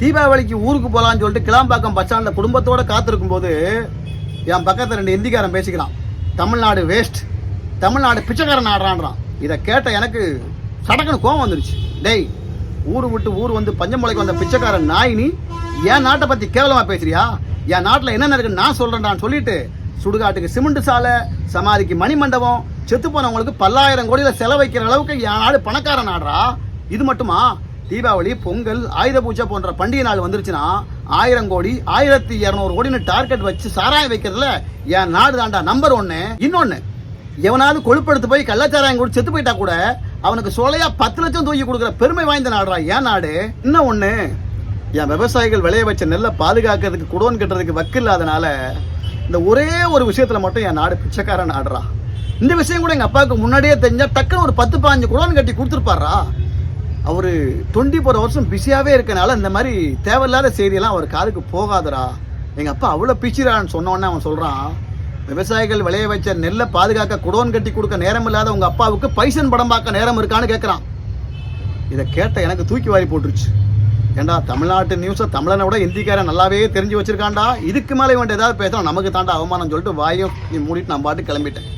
தீபாவளிக்கு ஊருக்கு போகலான்னு சொல்லிட்டு கிளாம்பாக்கம் பஸ் ஸ்டாண்டில் குடும்பத்தோட காத்திருக்கும் போது என் பக்கத்தில் ரெண்டு இந்திக்காரன் பேசிக்கிறான். தமிழ்நாடு வேஸ்ட் தமிழ்நாடு பிச்சைக்காரன் ஆடுறான்றான். இதை கேட்ட எனக்கு சடக்குன்னு கோவம் வந்துருச்சு. டேய் ஊர் விட்டு ஊர் வந்து பஞ்சமலைக்கு வந்த பிச்சைக்காரன் நாயினி என் நாட்டை பற்றி கேவலமாக பேசுறியா? என் நாட்டில் என்னென்ன இருக்குன்னு நான் சொல்கிறேன்டான்னு சொல்லிட்டு சுடுகாட்டுக்கு சிமெண்ட் சாலை சமாதிக்கு மணிமண்டபம் செத்து போனவங்களுக்கு பல்லாயிரம் கோடியில் செலவைக்கிற அளவுக்கு என் நாடு பணக்காரன் ஆடுறா? இது மட்டுமா? தீபாவளி பொங்கல் ஆயுத பூஜை போன்ற பண்டிகை நாள் வந்துருச்சுன்னா ஆயிரம் கோடி ஆயிரத்தி இரநூறு கோடின்னு டார்கெட் வச்சு சாராயம் வைக்கிறதுல என் நாடு தாண்டா நம்பர் ஒன்று இன்னொன்று எவனாவது கொழுப்படுத்து போய் கள்ளச்சாராயம் கூட செத்து போயிட்டா கூட அவனுக்கு சோலையா பத்து லட்சம் தூக்கி கொடுக்குற பெருமை வாய்ந்த நாடுறா ஏன் நாடு. இன்னும் ஒன்று என் விவசாயிகள் விளைய வச்ச நெல்லை பாதுகாக்கிறதுக்கு குடோன் கட்டுறதுக்கு வக்கு இல்லாதனால இந்த ஒரே ஒரு விஷயத்தில் மட்டும் என் நாடு பிச்சைக்காரன் நாடுறா இந்த விஷயம் கூட எங்கள் அப்பாவுக்கு முன்னாடியே தெரிஞ்சால் டக்குன்னு ஒரு பத்து பாஞ்சு குடோன் கட்டி கொடுத்துருப்பாரா? அவர் டுவெண்ட்டி ஃபோர் வருஷம் பிஸியாகவே இருக்கனால இந்த மாதிரி தேவையில்லாத செய்தியெல்லாம் அவர் காதுக்கு போகாதடா. எங்கள் அப்பா அவ்வளோ பிச்சிரான்னு சொன்னோன்னே அவன் சொல்கிறான் விவசாயிகள் விளைய வச்ச நெல்லை பாதுகாக்க குடோன் கட்டி கொடுக்க நேரம் இல்லாத உங்கள் அப்பாவுக்கு பைசன் படம் பார்க்க நேரம் இருக்கான்னு கேட்குறான் இதை கேட்ட எனக்கு தூக்கி வாரி போட்டுருச்சு. ஏண்டா தமிழ்நாட்டு நியூஸை தமிழனை விட இந்திக்காரன் நல்லாவே தெரிஞ்சு வச்சிருக்கான்டா. இதுக்கு மேலே இவன் ஏதாவது பேசலாம் நமக்கு தாண்டா அவமானம் சொல்லிட்டு வாயும் நீ மூடிட்டு நான் பாட்டு கிளம்பிட்டேன்.